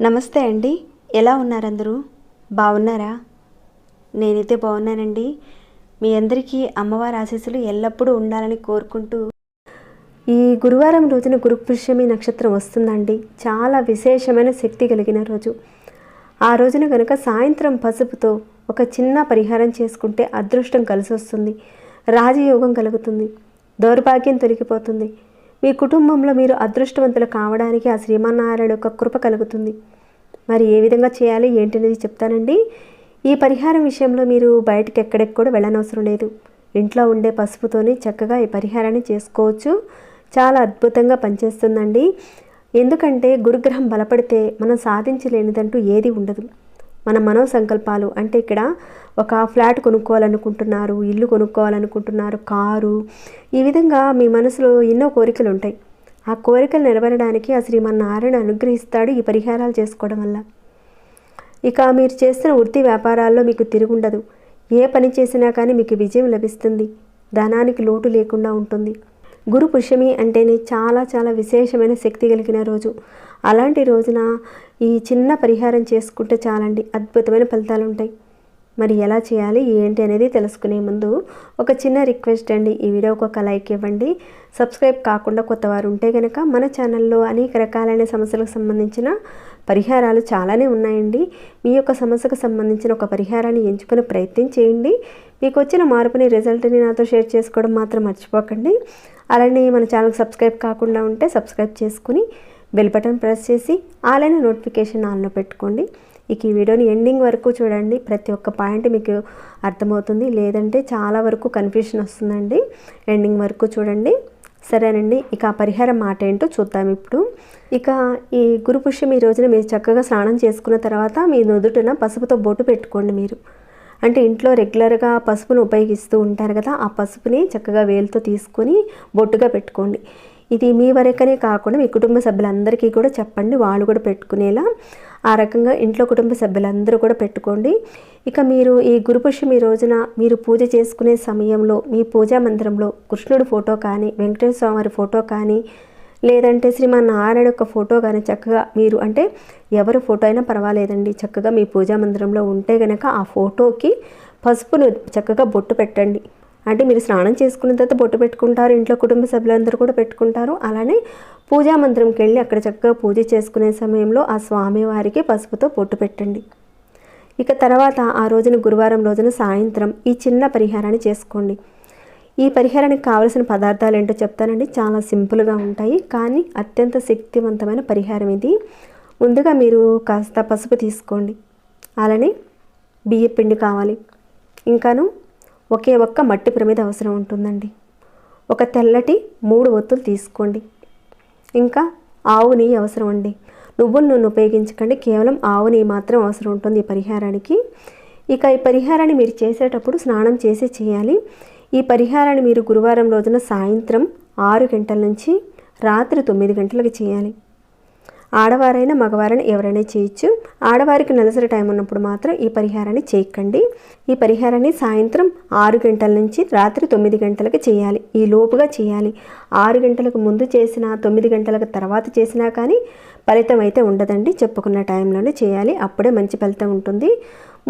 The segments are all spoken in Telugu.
నమస్తే అండి. ఎలా ఉన్నారు అందరూ బాగున్నారా? నేనైతే బాగున్నానండి. మీ అందరికీ అమ్మవారి ఆశీస్సులు ఎల్లప్పుడూ ఉండాలని కోరుకుంటూ. ఈ గురువారం రోజున గురుపుష్యమి నక్షత్రం వస్తుందండి. చాలా విశేషమైన శక్తి కలిగిన రోజు. ఆ రోజున కనుక సాయంత్రం పసుపుతో ఒక చిన్న పరిహారం చేసుకుంటే అదృష్టం కలిసి వస్తుంది రాజయోగం కలుగుతుంది. దౌర్భాగ్యం తొలగిపోతుంది. మీ కుటుంబంలో మీరు అదృష్టవంతులు కావడానికి ఆ శ్రీమన్నారాయణ యొక్క కృప కలుగుతుంది. మరి ఏ విధంగా చేయాలి ఏంటనేది చెప్తానండి. ఈ పరిహారం విషయంలో మీరు బయటకు ఎక్కడికి కూడా వెళ్ళనవసరం లేదు. ఇంట్లో ఉండే పసుపుతోనే చక్కగా ఈ పరిహారాన్ని చేసుకోవచ్చు. చాలా అద్భుతంగా పనిచేస్తుందండి. ఎందుకంటే గురుగ్రహం బలపడితే మనం సాధించలేనిదంటూ ఏది ఉండదు. మన మనో సంకల్పాలు అంటే ఇక్కడ ఒక ఫ్లాట్ కొనుక్కోవాలనుకుంటున్నారు ఇల్లు కొనుక్కోవాలనుకుంటున్నారు కారు ఈ విధంగా మీ మనసులో ఎన్నో కోరికలు ఉంటాయి. ఆ కోరికలు నెరవేరడానికి ఆ శ్రీమన్నారాయణ అనుగ్రహిస్తాడు ఈ పరిహారాలు చేసుకోవడం వల్ల. ఇక మీరు చేస్తున్న వృత్తి వ్యాపారాల్లో మీకు తిరుగుండదు. ఏ పని చేసినా కానీ మీకు విజయం లభిస్తుంది. ధనానికి లోటు లేకుండా ఉంటుంది. గురు పుష్యమి అంటేనే చాలా చాలా విశేషమైన శక్తి కలిగిన రోజు. అలాంటి రోజున ఈ చిన్న పరిహారం చేసుకుంటే చాలండి. అద్భుతమైన ఫలితాలు ఉంటాయి మరి ఎలా చేయాలి ఏంటి అనేది తెలుసుకునే ముందు ఒక చిన్న రిక్వెస్ట్ అండి. ఈ వీడియోకి ఒక లైక్ ఇవ్వండి. సబ్స్క్రైబ్ కాకుండా కొత్తవారు ఉంటే కనుక మన ఛానల్లో అనేక రకాలైన సమస్యలకు సంబంధించిన పరిహారాలు చాలానే ఉన్నాయండి. మీ యొక్క సమస్యకు సంబంధించిన ఒక పరిహారాన్ని ఎంచుకునే ప్రయత్నం చేయండి. మీకు వచ్చిన మార్పుని రిజల్ట్ని నాతో షేర్ చేసుకోవడం మాత్రం మర్చిపోకండి. అలానే మన ఛానల్కి సబ్స్క్రైబ్ కాకుండా ఉంటే సబ్స్క్రైబ్ చేసుకుని బెల్ బటన్ ప్రెస్ చేసి ఆలైన నోటిఫికేషన్ ఆన్లో పెట్టుకోండి. ఇక ఈ వీడియోని ఎండింగ్ వరకు చూడండి. ప్రతి ఒక్క పాయింట్ మీకు అర్థమవుతుంది. లేదంటే చాలా వరకు కన్ఫ్యూషన్ వస్తుందండి. ఎండింగ్ వరకు చూడండి. సరేనండి ఇక ఆ పరిహారం మాట ఏంటో చూద్దాం ఇప్పుడు. ఇక ఈ గురుపుష్యం ఈ రోజున మీరు చక్కగా స్నానం చేసుకున్న తర్వాత మీ నుదుటిన పసుపుతో బొట్టు పెట్టుకోండి మీరు. అంటే ఇంట్లో రెగ్యులర్గా పసుపును ఉపయోగిస్తూ ఉంటారు కదా ఆ పసుపుని చక్కగా వేలుతో తీసుకొని బొట్టుగా పెట్టుకోండి. ఇది మీ వరకనే కాకుండా మీ కుటుంబ సభ్యులందరికీ కూడా చెప్పండి వాళ్ళు కూడా పెట్టుకునేలా ఆ రకంగా ఇంట్లో కుటుంబ సభ్యులందరూ కూడా పెట్టుకోండి. ఇక మీరు ఈ గురుపుష్యం ఈ రోజున మీరు పూజ చేసుకునే సమయంలో మీ పూజా మందిరంలో కృష్ణుడి ఫోటో కానీ వెంకటేశ్వర స్వామివారి ఫోటో కానీ లేదంటే శ్రీమన్నారాయణ యొక్క ఫోటో కానీ చక్కగా మీరు అంటే ఎవరి ఫోటో అయినా పర్వాలేదండి. చక్కగా మీ పూజా మందిరంలో ఉంటే కనుక ఆ ఫోటోకి పసుపును చక్కగా బొట్టు పెట్టండి. అంటే మీరు స్నానం చేసుకున్న తర్వాత బొట్టు పెట్టుకుంటారు ఇంట్లో కుటుంబ సభ్యులందరూ కూడా పెట్టుకుంటారు. అలానే పూజా మంత్రంకి వెళ్ళి అక్కడ చక్కగా పూజ చేసుకునే సమయంలో ఆ స్వామివారికి పసుపుతో పొట్టు పెట్టండి. ఇక తర్వాత ఆ రోజున గురువారం రోజున సాయంత్రం ఈ చిన్న పరిహారాన్ని చేసుకోండి. ఈ పరిహారానికి కావలసిన పదార్థాలు ఏంటో చెప్తానండి. చాలా సింపుల్గా ఉంటాయి. కానీ అత్యంత శక్తివంతమైన పరిహారం ఇది. ముందుగా మీరు కాస్త పసుపు తీసుకోండి. అలానే బియ్య పిండి కావాలి. ఇంకాను ఒకే ఒక్క మట్టి ప్రమిద అవసరం ఉంటుందండి. ఒక తెల్లటి మూడు ఒత్తులు తీసుకోండి. ఇంకా ఆవు నెయ్యి అవసరం అండి. నువ్వుల నూనె ఉపయోగించకండి. కేవలం ఆవు నెయ్యి మాత్రం అవసరం ఉంటుంది ఈ పరిహారానికి. ఇక ఈ పరిహారాన్ని మీరు చేసేటప్పుడు స్నానం చేసి చేయాలి. ఈ పరిహారాన్ని మీరు గురువారం రోజున సాయంత్రం ఆరు గంటల నుంచి రాత్రి తొమ్మిది గంటలకు చేయాలి. ఆడవారైనా మగవారైనా ఎవరైనా చేయొచ్చు. ఆడవారికి నెలసరి టైం ఉన్నప్పుడు మాత్రం ఈ పరిహారాన్ని చేయకండి. ఈ పరిహారాన్ని సాయంత్రం ఆరు గంటల నుంచి రాత్రి తొమ్మిది గంటలకు చేయాలి. ఈ లోపుగా చేయాలి. ఆరు గంటలకు ముందు చేసిన తొమ్మిది గంటలకు తర్వాత చేసినా కానీ ఫలితం అయితే ఉండదండి. చెప్పుకున్న టైంలోనే చేయాలి. అప్పుడే మంచి ఫలితం ఉంటుంది.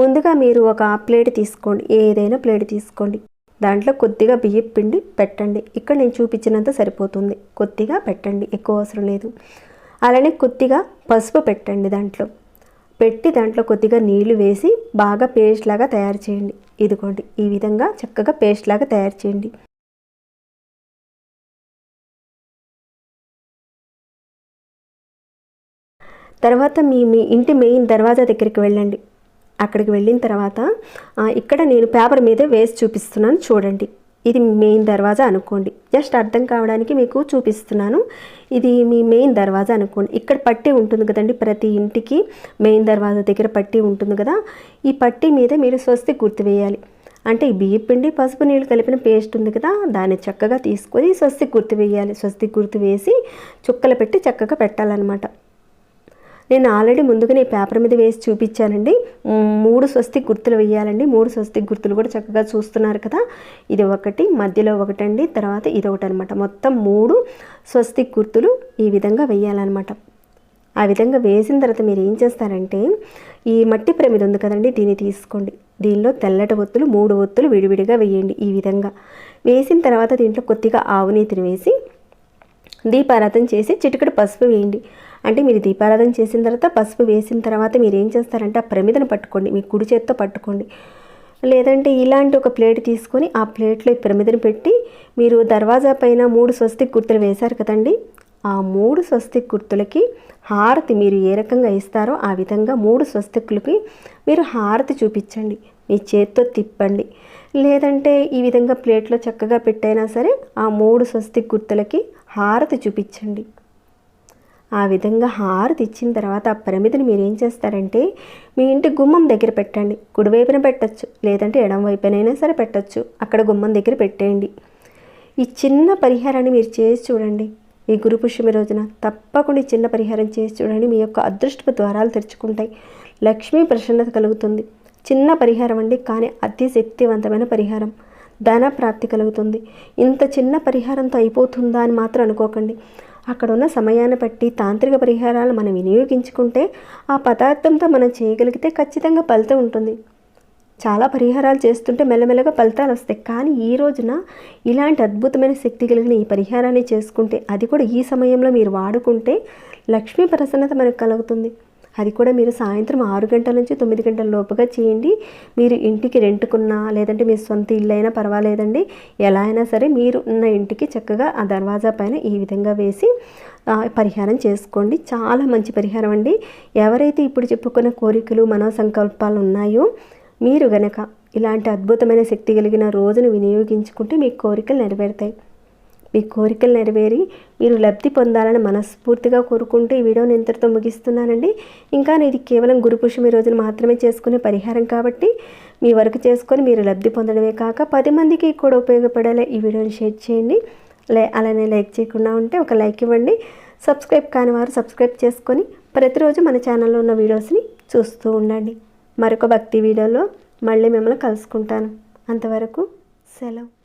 ముందుగా మీరు ఒక ప్లేట్ తీసుకోండి. ఏదైనా ప్లేట్ తీసుకోండి. దాంట్లో కొద్దిగా బియ్యం పిండి పెట్టండి. ఇక్కడ నేను చూపించినంత సరిపోతుంది. కొద్దిగా పెట్టండి. ఎక్కువ అవసరం లేదు. అలానే కొద్దిగా పసుపు పెట్టండి దాంట్లో. పెట్టి దాంట్లో కొద్దిగా నీళ్ళు వేసి బాగా పేస్ట్ లాగా తయారు చేయండి. ఇదిగోండి ఈ విధంగా చక్కగా పేస్ట్ లాగా తయారు చేయండి. తర్వాత మీ మీ ఇంటి మెయిన్ దర్వాజా దగ్గరికి వెళ్ళండి. అక్కడికి వెళ్ళిన తర్వాత ఇక్కడ నేను పేపర్ మీదే వేసి చూపిస్తున్నాను చూడండి. ఇది మెయిన్ దర్వాజా అనుకోండి. జస్ట్ అర్థం కావడానికి మీకు చూపిస్తున్నాను. ఇది మీ మెయిన్ దర్వాజా అనుకోండి. ఇక్కడ పట్టి ఉంటుంది కదండి ప్రతి ఇంటికి మెయిన్ దర్వాజా దగ్గర పట్టి ఉంటుంది కదా. ఈ పట్టి మీద మీరు స్వస్తి గుర్తు వేయాలి. అంటే ఈ బియ్య పిండి పసుపు నీళ్ళు కలిపిన పేస్ట్ ఉంది కదా దాన్ని చక్కగా తీసుకొని స్వస్తి గుర్తు వేయాలి. స్వస్తి గుర్తు వేసి చుక్కలు పెట్టి చక్కగా పెట్టాలన్నమాట. నేను ఆల్రెడీ ముందుగానే పేపర్ మీద వేసి చూపించానండి. మూడు స్వస్తి గుర్తులు వేయాలండి. మూడు స్వస్తి గుర్తులు కూడా చక్కగా చూస్తున్నారు కదా. ఇది ఒకటి మధ్యలో ఒకటండి తర్వాత ఇది ఒకటి అనమాట మొత్తం మూడు స్వస్తి గుర్తులు ఈ విధంగా వేయాలన్నమాట. ఆ విధంగా వేసిన తర్వాత మీరు ఏం చేస్తారంటే ఈ మట్టి ప్రమిద ఉంది కదండి దీన్ని తీసుకోండి. దీనిలో తెల్లటి ఒత్తులు మూడు ఒత్తులు విడివిడిగా వేయండి ఈ విధంగా. వేసిన తర్వాత దీంట్లో కొద్దిగా ఆవునీతిని వేసి దీపారాధన చేసి చిటికడు పసుపు వేయండి. అంటే మీరు దీపారాధన చేసిన తర్వాత పసుపు వేసిన తర్వాత మీరు ఏం చేస్తారంటే ఆ ప్రమిదను పట్టుకోండి మీ కుడి చేత్తో పట్టుకోండి. లేదంటే ఇలాంటి ఒక ప్లేట్ తీసుకొని ఆ ప్లేట్లో ఈ ప్రమిదను పెట్టి మీరు దర్వాజా పైన మూడు స్వస్తిక్ గుర్తులు వేశారు కదండి. ఆ మూడు స్వస్తిక్ గుర్తులకి హారతి మీరు ఏ రకంగా ఇస్తారో ఆ విధంగా మూడు స్వస్తికులకి మీరు హారతి చూపించండి. మీ చేత్తో తిప్పండి. లేదంటే ఈ విధంగా ప్లేట్లో చక్కగా పెట్టైనా సరే ఆ మూడు స్వస్తిక్ గుర్తులకి హారతి చూపించండి. ఆ విధంగా హారతి ఇచ్చిన తర్వాత ఆ పరిమితిని మీరు ఏం చేస్తారంటే మీ ఇంటి గుమ్మం దగ్గర పెట్టండి. కుడివైపున పెట్టచ్చు లేదంటే ఎడం వైపునైనా సరే పెట్టచ్చు. అక్కడ గుమ్మం దగ్గర పెట్టేయండి. ఈ చిన్న పరిహారాన్ని మీరు చేసి చూడండి. ఈ గురు పుష్యమి రోజున తప్పకుండా ఈ చిన్న పరిహారం చేసి చూడండి. మీ యొక్క అదృష్టపు ద్వారాలు తెరుచుకుంటాయి. లక్ష్మీ ప్రసన్నత కలుగుతుంది. చిన్న పరిహారం అండి కానీ అతి శక్తివంతమైన పరిహారం. ధన ప్రాప్తి కలుగుతుంది. ఇంత చిన్న పరిహారంతో అయిపోతుందా అని మాత్రం అనుకోకండి. అక్కడున్న సమయాన్ని బట్టి తాంత్రిక పరిహారాలు మనం వినియోగించుకుంటే ఆ పదార్థంతో మనం చేయగలిగితే ఖచ్చితంగా ఫలితం ఉంటుంది. చాలా పరిహారాలు చేస్తుంటే మెల్లమెల్లగా ఫలితాలు వస్తాయి. కానీ ఈ రోజున ఇలాంటి అద్భుతమైన శక్తి కలిగిన ఈ పరిహారాన్ని చేసుకుంటే అది కూడా ఈ సమయంలో మీరు వాడుకుంటే లక్ష్మీ ప్రసన్నత మనకు కలుగుతుంది. అది కూడా మీరు సాయంత్రం ఆరు గంటల నుంచి తొమ్మిది గంటల లోపుగా చేయండి. మీరు ఇంటికి రెంట్కున్నా లేదంటే మీ సొంత ఇల్లు అయినా పర్వాలేదండి. ఎలా అయినా సరే మీరు ఉన్న ఇంటికి చక్కగా ఆ దర్వాజా పైన ఈ విధంగా వేసి పరిహారం చేసుకోండి. చాలా మంచి పరిహారం అండి. ఎవరైతే ఇప్పుడు చెప్పుకున్న కోరికలు మనోసంకల్పాలు ఉన్నాయో మీరు గనక ఇలాంటి అద్భుతమైన శక్తి కలిగిన రోజును వినియోగించుకుంటే మీ కోరికలు నెరవేరుతాయి. మీ కోరికలు నెరవేరి మీరు లబ్ధి పొందాలని మనస్ఫూర్తిగా కోరుకుంటూ ఈ వీడియోని ఇంతటితో ముగిస్తున్నానండి. ఇంకా ఇది కేవలం గురు రోజున మాత్రమే చేసుకునే పరిహారం కాబట్టి మీ వరకు చేసుకొని మీరు లబ్ధి పొందడమే కాక పది మందికి కూడా ఉపయోగపడేలా ఈ వీడియోని షేర్ చేయండి. అలానే లైక్ చేయకుండా ఉంటే ఒక లైక్ ఇవ్వండి. సబ్స్క్రైబ్ కాని వారు సబ్స్క్రైబ్ చేసుకొని ప్రతిరోజు మన ఛానల్లో ఉన్న వీడియోస్ని చూస్తూ ఉండండి. మరొక భక్తి వీడియోలో మళ్ళీ మిమ్మల్ని కలుసుకుంటాను. అంతవరకు సెలవు.